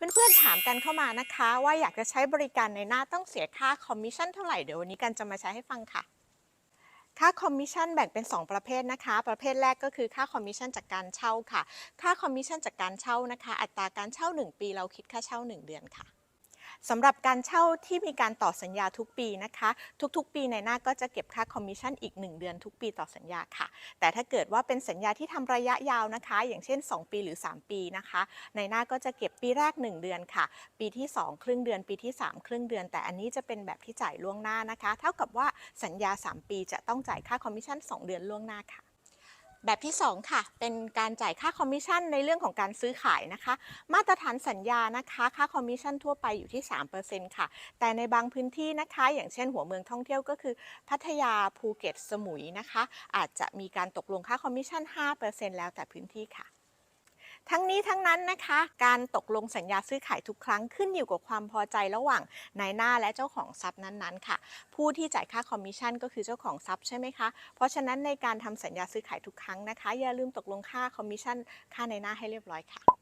เพื่อนๆถามกันเข้ามานะคะ ว่าอยากจะใช้บริการในหน้าต้องเสียค่าคอมมิชชั่นเท่าไหร่เดี๋ยววันนี้กันจะมาใช้ให้ฟังค่ะ ค่าคอมมิชชั่นแบ่งเป็น 2 ประเภทนะคะ ประเภทแรกก็คือค่าคอมมิชชั่นจากการเช่าค่ะ ค่าคอมมิชชั่นจากการเช่านะคะ อัตราการเช่า 1 ปีเราคิดค่าเช่า 1 เดือนค่ะ สำหรับการเช่าที่มีการต่อสัญญาทุกปีนะคะ ทุกๆ ปีในหน้าก็จะเก็บค่าคอมมิชชั่นอีก 1 เดือนทุกปีต่อสัญญาค่ะ แต่ถ้าเกิดว่าเป็นสัญญาที่ทำระยะยาวนะคะ อย่างเช่น 2 ปีหรือ 3 ปีนะคะ ในหน้าก็จะเก็บปีแรก 1 เดือนค่ะ ปีที่ 2 ครึ่งเดือน ปีที่ 3 ครึ่งเดือน แต่อันนี้จะเป็นแบบที่จ่ายล่วงหน้านะคะ เท่ากับว่าสัญญา 3 ปีจะต้องจ่ายค่าคอมมิชชั่น 2 เดือนล่วงหน้าค่ะ แบบที่ 2 ค่ะ เป็นการจ่ายค่าคอมมิชชั่นในเรื่องของการซื้อขายนะคะ มาตรฐานสัญญานะคะ ค่าคอมมิชชั่นทั่วไปอยู่ที่ 3%ค่ะ แต่ในบางพื้นที่นะคะ อย่างเช่นหัวเมืองท่องเที่ยวก็คือ พัทยาภูเก็ตสมุยนะคะ อาจจะมีการตกลงค่าคอมมิชชั่น 5%แล้วแต่พื้นที่ค่ะ ทั้งนี้ทั้งนั้นนะคะ การตกลงสัญญาซื้อขายทุกครั้งขึ้นอยู่กับความพอใจระหว่างนายหน้าและเจ้าของทรัพย์นั้นๆค่ะ ผู้ที่จ่ายค่าคอมมิชชั่นก็คือเจ้าของทรัพย์ใช่ไหมคะ เพราะฉะนั้นในการทำสัญญาซื้อขายทุกครั้งนะคะ อย่าลืมตกลงค่าคอมมิชชั่นค่าในหน้าให้เรียบร้อยค่ะ